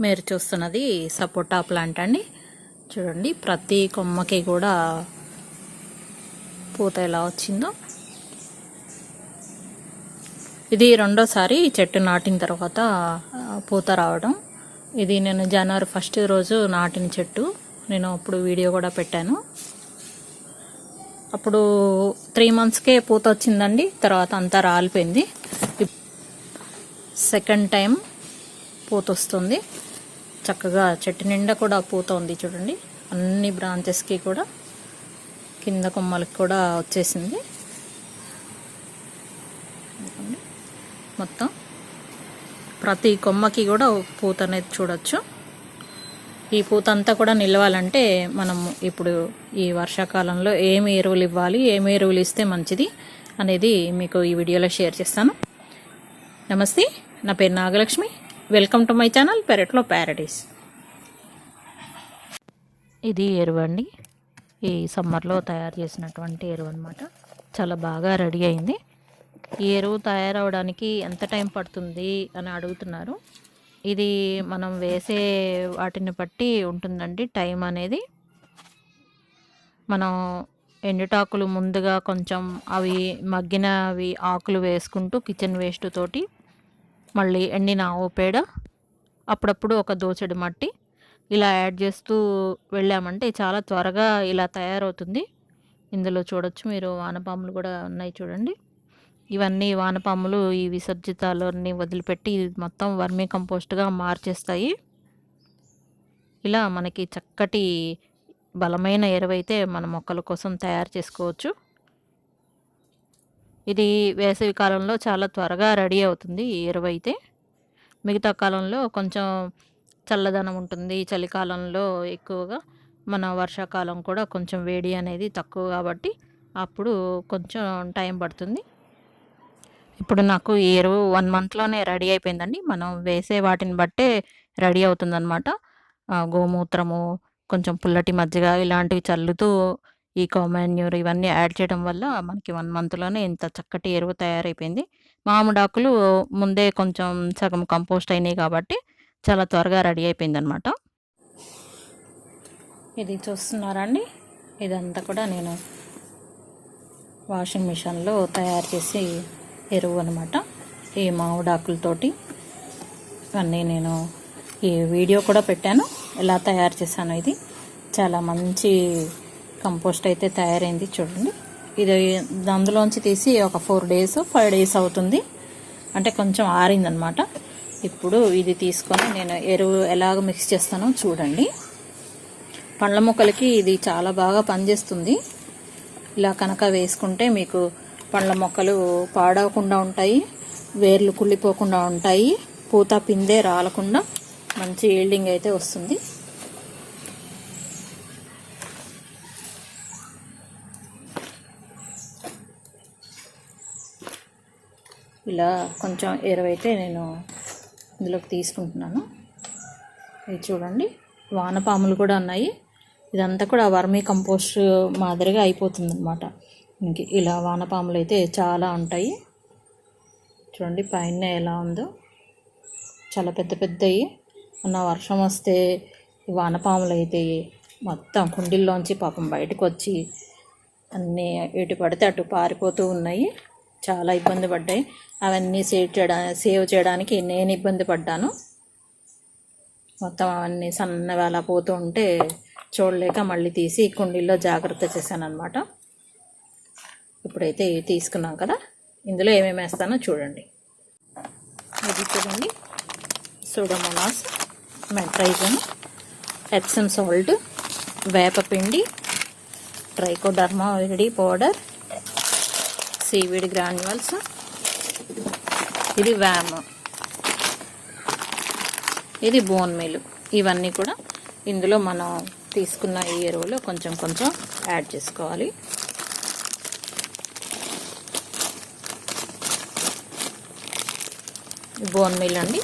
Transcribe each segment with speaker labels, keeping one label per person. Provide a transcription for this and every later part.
Speaker 1: మీరు చూస్తున్నది సపోటా ప్లాంట్ అండి. చూడండి ప్రతి కొమ్మకి కూడా పూత ఎలా వచ్చిందో. ఇది రెండోసారి చెట్టు నాటిన తర్వాత పూత రావడం. ఇది నేను జనవరి ఫస్ట్ రోజు నాటిన చెట్టు. నేను అప్పుడు వీడియో కూడా పెట్టాను. అప్పుడు త్రీ మంత్స్కే పూత వచ్చిందండి తర్వాత అంతా రాలిపోయింది. ఇప్- సెకండ్ టైం పూత వస్తుంది. చక్కగా చెట్టు నిండా కూడా పూత ఉంది చూడండి. అన్ని బ్రాంచెస్కి కూడా కింద కొమ్మలకి కూడా వచ్చేసింది. మొత్తం ప్రతి కొమ్మకి కూడా పూత అనేది చూడొచ్చు. ఈ పూత అంతా కూడా నిలవాలంటే మనం ఇప్పుడు ఈ వర్షాకాలంలో ఏమి ఎరువులు ఇవ్వాలి ఏమి ఎరువులు ఇస్తే మంచిది అనేది మీకు ఈ వీడియోలో షేర్ చేస్తాను. నమస్తే. నా పేరు Nagalakshmi. Welcome to my channel పెరట్లో ప్యారడీస్. ఇది ఎరువు అండి ఈ సమ్మర్లో తయారు చేసినటువంటి ఎరువు అనమాట చాలా బాగా రెడీ అయింది. ఈ ఎరువు తయారవడానికి ఎంత టైం పడుతుంది అని అడుగుతున్నారు. ఇది మనం వేసే వాటిని బట్టి ఉంటుందండి టైం అనేది. మనం ఎండుటాకులు ముందుగా కొంచెం అవి మగ్గిన అవి ఆకులు వేసుకుంటూ కిచెన్ వేస్ట్ తోటి మళ్ళీ ఎండిన ఆవు పేడ అప్పుడప్పుడు ఒక దోచెడు మట్టి ఇలా యాడ్ చేస్తూ వెళ్ళామంటే చాలా త్వరగా ఇలా తయారవుతుంది. ఇందులో చూడొచ్చు మీరు వానపాములు కూడా ఉన్నాయి చూడండి. ఇవన్నీ వానపాములు ఈ విసర్జితాలన్నీ వదిలిపెట్టి ఇది మొత్తం వర్మీ కంపోస్ట్గా మార్చేస్తాయి. ఇలా మనకి చక్కటి బలమైన ఎరువైతే మన మొక్కల కోసం తయారు చేసుకోవచ్చు. ఇది వేసవి కాలంలో చాలా త్వరగా రెడీ అవుతుంది ఈ ఎరువు అయితే. మిగతా కాలంలో కొంచెం చల్లదనం ఉంటుంది. చలికాలంలో ఎక్కువగా మన వర్షాకాలం కూడా కొంచెం వేడి అనేది తక్కువ కాబట్టి అప్పుడు కొంచెం టైం పడుతుంది. ఇప్పుడు నాకు ఈ ఎరువు వన్ మంత్లోనే రెడీ అయిపోయిందండి. మనం వేసే వాటిని బట్టే రెడీ అవుతుందన్నమాట. గోమూత్రము కొంచెం పుల్లటి మజ్జిగ ఇలాంటివి చల్లుతూ ఈ కామాన్యూర్ ఇవన్నీ యాడ్ చేయడం వల్ల మనకి వన్ మంత్లోనే ఇంత చక్కటి ఎరువు తయారైపోయింది. మామిడాకులు ముందే కొంచెం సగం కంపోస్ట్ అయినాయి కాబట్టి చాలా త్వరగా రెడీ అయిపోయింది అనమాట ఇది చూస్తున్నారండి ఇదంతా కూడా నేను వాషింగ్ మిషన్లో తయారు చేసి ఎరువు అనమాట. ఈ మామిడాకులతోటి అన్నీ నేను ఈ వీడియో కూడా పెట్టాను. ఎలా తయారు చేశాను ఇది. చాలా మంచి కంపోస్ట్ అయితే తయారైంది చూడండి. ఇది అందులోంచి తీసి ఒక ఫోర్ డేస్ ఫైవ్ డేస్ అవుతుంది. అంటే కొంచెం ఆరిందనమాట. ఇప్పుడు ఇది తీసుకొని నేను ఎరువు ఎలాగ మిక్స్ చేస్తానో చూడండి. పండ్ల మొక్కలకి ఇది చాలా బాగా పనిచేస్తుంది. ఇలా కనుక వేసుకుంటే మీకు పండ్ల మొక్కలు పాడవకుండా ఉంటాయి వేర్లు కుళ్ళిపోకుండా ఉంటాయి పూత పిందే రాలకుండా మంచి ఈల్డింగ్ అయితే వస్తుంది. ఇలా కొంచెం ఎరవైతే నేను ఇందులోకి తీసుకుంటున్నాను. ఇది చూడండి వానపాములు కూడా ఉన్నాయి. ఇదంతా కూడా వర్మీ కంపోస్ట్ మాదిరిగా అయిపోతుంది అనమాట ఇంక ఇలా వానపాములు అయితే చాలా ఉంటాయి. చూడండి పైన ఎలా ఉందో. చాలా పెద్ద పెద్దవి మొన్న వర్షం వస్తే వానపాములు అయితే మొత్తం కుండీల్లోంచి పాపం బయటకు వచ్చి అన్నీ ఎటు పడితే అటు పారిపోతూ ఉన్నాయి. చాలా ఇబ్బంది పడ్డాయి. అవన్నీ సేవ్ చేయడా సేవ్ చేయడానికి నేను ఇబ్బంది పడ్డాను. మొత్తం అవన్నీ సన్నగా అలా పోతూ ఉంటే చూడలేక మళ్ళీ తీసి కుండీల్లో జాగ్రత్త చేశాను అనమాట ఇప్పుడైతే తీసుకున్నాం కదా. ఇందులో ఏమేమి వేస్తానో చూడండి. ఇది చూడండి. Pseudomonas metarhizium Epsom salt వేపపిండి trichoderma viride powder seaweed granules. ఇది వ్యామ్ ఇది బోన్ మీల్. ఇవన్నీ కూడా ఇందులో మనం తీసుకున్న ఈ ఎరువులో కొంచెం కొంచెం యాడ్ చేసుకోవాలి. బోన్ మీల్ అండి.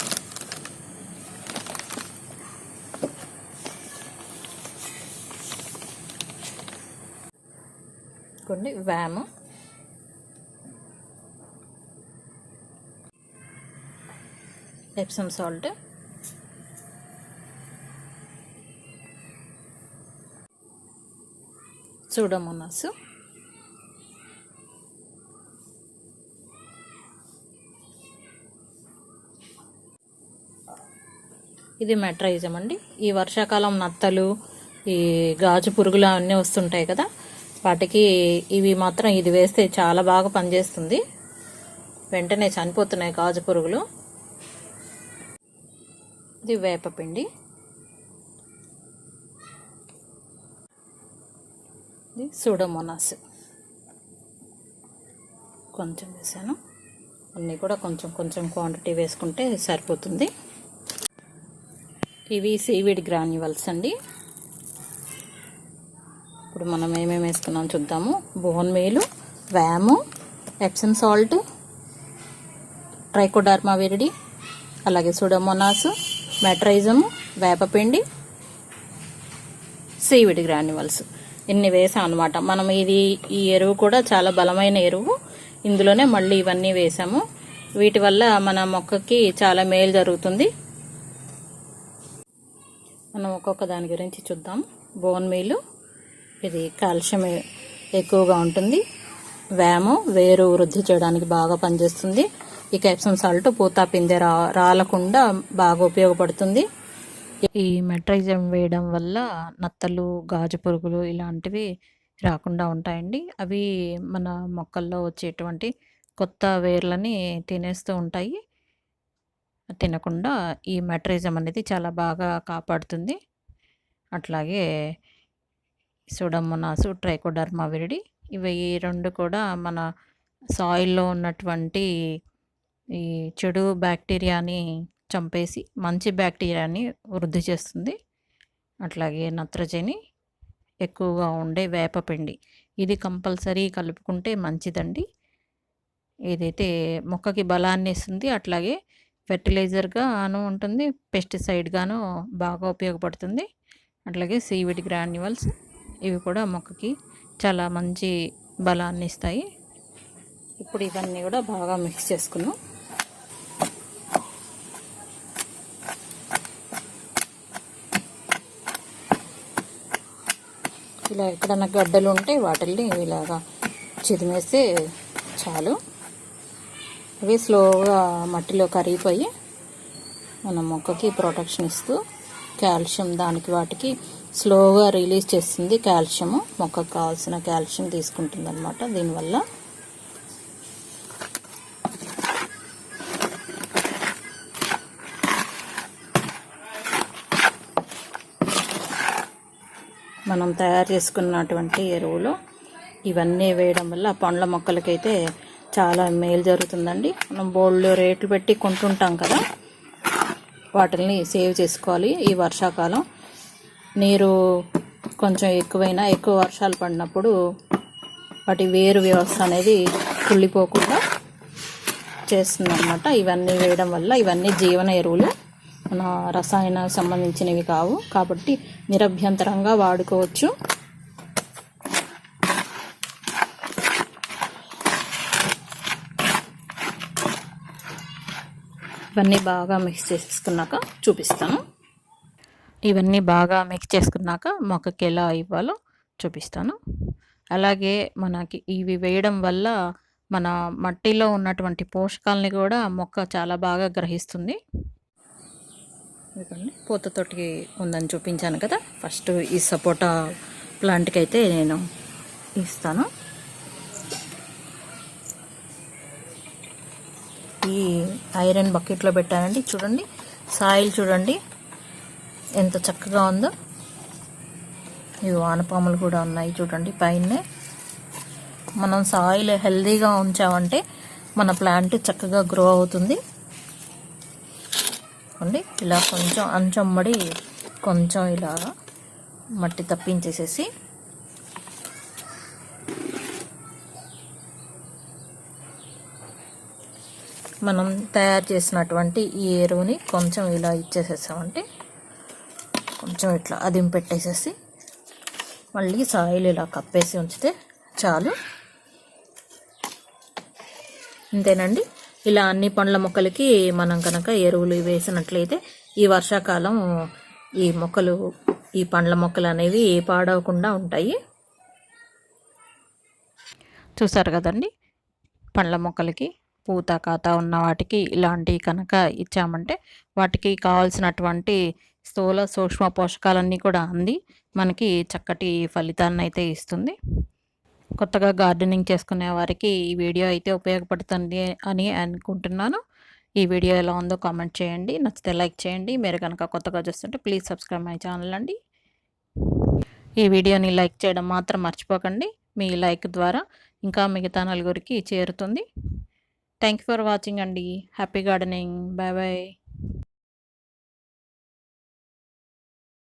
Speaker 1: కొన్ని వ్యామ్ ఎప్సమ్ సాల్ట్ సూడమోనాస్ ఇది మెట్రైజం అండి. ఈ వర్షాకాలం నత్తలు ఈ గాజు పురుగులు అన్నీ వస్తుంటాయి కదా వాటికి ఇవి మాత్రం ఇది వేస్తే చాలా బాగా పనిచేస్తుంది. వెంటనే చనిపోతున్నాయి గాజు పురుగులు. ఇది వేపపిండి ఇది సూడోమోనాస్. కొంచెం వేసాను. అన్నీ కూడా కొంచెం కొంచెం క్వాంటిటీ వేసుకుంటే సరిపోతుంది. ఇవి సీవిడ్ గ్రాన్యువల్స్ అండి. ఇప్పుడు మనం ఏమేమి వేసుకున్నాం చూద్దాము. Bone meal VAM Epsom salt trichoderma viride అలాగే సుడమోనాస్ మెట్రైజము వేపపిండి సీవిడ్ గ్రాన్యువల్స్. ఇన్ని వేసాం అనమాట మనం ఇది ఈ ఎరువు కూడా చాలా బలమైన ఎరువు. ఇందులోనే మళ్ళీ ఇవన్నీ వేసాము. వీటి వల్ల మన మొక్కకి చాలా మేలు జరుగుతుంది. మనం ఒక్కొక్క దాని గురించి చూద్దాం. బోన్ మీలు. ఇది కాల్షియం ఎక్కువగా ఉంటుంది. వేము వేరు వృద్ధి చేయడానికి బాగా పనిచేస్తుంది. ఈ కెప్సమ్ సాల్ట్ పూత పిందె రా రాలకుండా బాగా ఉపయోగపడుతుంది. ఈ మెట్రైజం వేయడం వల్ల నత్తలు గాజు పురుగులు ఇలాంటివి రాకుండా ఉంటాయండి. అవి మన మొక్కల్లో వచ్చేటువంటి కొత్త వేర్లని తినేస్తూ ఉంటాయి. తినకుండా ఈ మెట్రైజం అనేది చాలా బాగా కాపాడుతుంది. అట్లాగే సుడమోనాసు ట్రైకోడర్మా విరిడి ఇవి ఈ రెండు కూడా మన సాయిల్లో ఉన్నటువంటి ఈ చెడు బ్యాక్టీరియాని చంపేసి మంచి బ్యాక్టీరియాని వృద్ధి చేస్తుంది. అట్లాగే నత్రజని ఎక్కువగా ఉండే వేపపిండి ఇది కంపల్సరీ కలుపుకుంటే మంచిదండి. ఏదైతే మొక్కకి బలాన్ని ఇస్తుంది అట్లాగే ఫెర్టిలైజర్గాను ఉంటుంది పెస్టిసైడ్గాను బాగా ఉపయోగపడుతుంది. అట్లాగే సీవిడ్ గ్రాన్యువల్స్ ఇవి కూడా మొక్కకి చాలా మంచి బలాన్ని ఇస్తాయి ఇప్పుడు ఇవన్నీ కూడా బాగా మిక్స్ చేసుకున్నాం. ఇలా ఎక్కడన్నా గడ్డలు ఉంటే వాటిల్ని ఇలాగా చిదిమేస్తే చాలు. అవి స్లోగా మట్టిలో కరిగిపోయి మన మొక్కకి ప్రొటెక్షన్ ఇస్తూ కాల్షియం దానికి వాటికి స్లోగా రిలీజ్ చేస్తుంది కాల్షియము. మొక్కకు కావాల్సిన కాల్షియం తీసుకుంటుంది అనమాట దీనివల్ల మనం తయారు చేసుకున్నటువంటి ఎరువులు ఇవన్నీ వేయడం వల్ల పండ్ల మొక్కలకైతే చాలా మేలు జరుగుతుందండి. మనం బోల్డ్ రేట్లు పెట్టి కొంటుంటాం కదా వాటిని సేవ్ చేసుకోవాలి ఈ వర్షాకాలం. నీరు కొంచెం ఎక్కువైనా ఎక్కువ వర్షాలు పడినప్పుడు వాటి వేరు వ్యవస్థ అనేది కుళ్ళిపోకుండా చేస్తుందన్నమాట. ఇవన్నీ వేయడం వల్ల ఇవన్నీ జీవన ఎరువులు. మన రసాయన సంబంధించినవి కావు. కాబట్టి నిరభ్యంతరంగా వాడుకోవచ్చు. ఇవన్నీ బాగా మిక్స్ చేసుకున్నాక చూపిస్తాను. ఇవన్నీ బాగా మిక్స్ చేసుకున్నాక మొక్కకి ఎలా ఇవ్వాలో చూపిస్తాను. అలాగే మనకి ఇవి వేయడం వల్ల మన మట్టిలో ఉన్నటువంటి పోషకాలని కూడా మొక్క చాలా బాగా గ్రహిస్తుంది. ఇదిగోండి పూతతోటి ఉందని చూపించాను కదా. ఫస్ట్ ఈ సపోటా ప్లాంట్కి అయితే నేను ఇస్తాను. ఈ ఐరన్ బకెట్లో పెట్టానండి చూడండి. సాయిల్ చూడండి ఎంత చక్కగా ఉందో. ఇవి వానపాములు కూడా ఉన్నాయి చూడండి పైనే. మనం సాయిల్ హెల్దీగా ఉంచామంటే మన ప్లాంట్ చక్కగా గ్రో అవుతుంది. అండి ఇలా కొంచెం అంచమ్మడి కొంచెం ఇలా మట్టి తప్పించేసేసి మనం తయారు చేసినటువంటి ఈ ఎరువుని కొంచెం ఇలా ఇచ్చేసేసామంటే కొంచెం ఇట్లా అదిం పెట్టేసేసి మళ్ళీ సాయిల్ ఇలా కప్పేసి ఉంచితే చాలు. అంతేనండి ఇలా అన్ని పండ్ల మొక్కలకి మనం కనుక ఎరువులు వేసినట్లయితే ఈ వర్షాకాలం ఈ మొక్కలు ఈ పండ్ల మొక్కలు అనేవి పాడవకుండా ఉంటాయి. చూసారు కదండి? పండ్ల మొక్కలకి పూత కాత ఉన్న వాటికి ఇలాంటివి కనుక ఇచ్చామంటే వాటికి కావాల్సినటువంటి స్థూల సూక్ష్మ పోషకాలన్నీ కూడా అంది. మనకి చక్కటి ఫలితాన్ని అయితే ఇస్తుంది. కొత్తగా గార్డెనింగ్ చేసుకునే వారికి ఈ వీడియో అయితే ఉపయోగపడుతుంది అని అనుకుంటున్నాను. ఈ వీడియో ఎలా ఉందో కామెంట్ చేయండి. నచ్చితే లైక్ చేయండి. మీరు కనుక కొత్తగా చూస్తుంటే ప్లీజ్ సబ్స్క్రైబ్ మై ఛానల్ అండి. ఈ వీడియోని లైక్ చేయడం మాత్రం మర్చిపోకండి. మీ లైక్ ద్వారా ఇంకా మిగతా నలుగురికి చేరుతుంది. థ్యాంక్ యూ ఫర్ వాచింగ్ అండి. Happy gardening. Bye bye.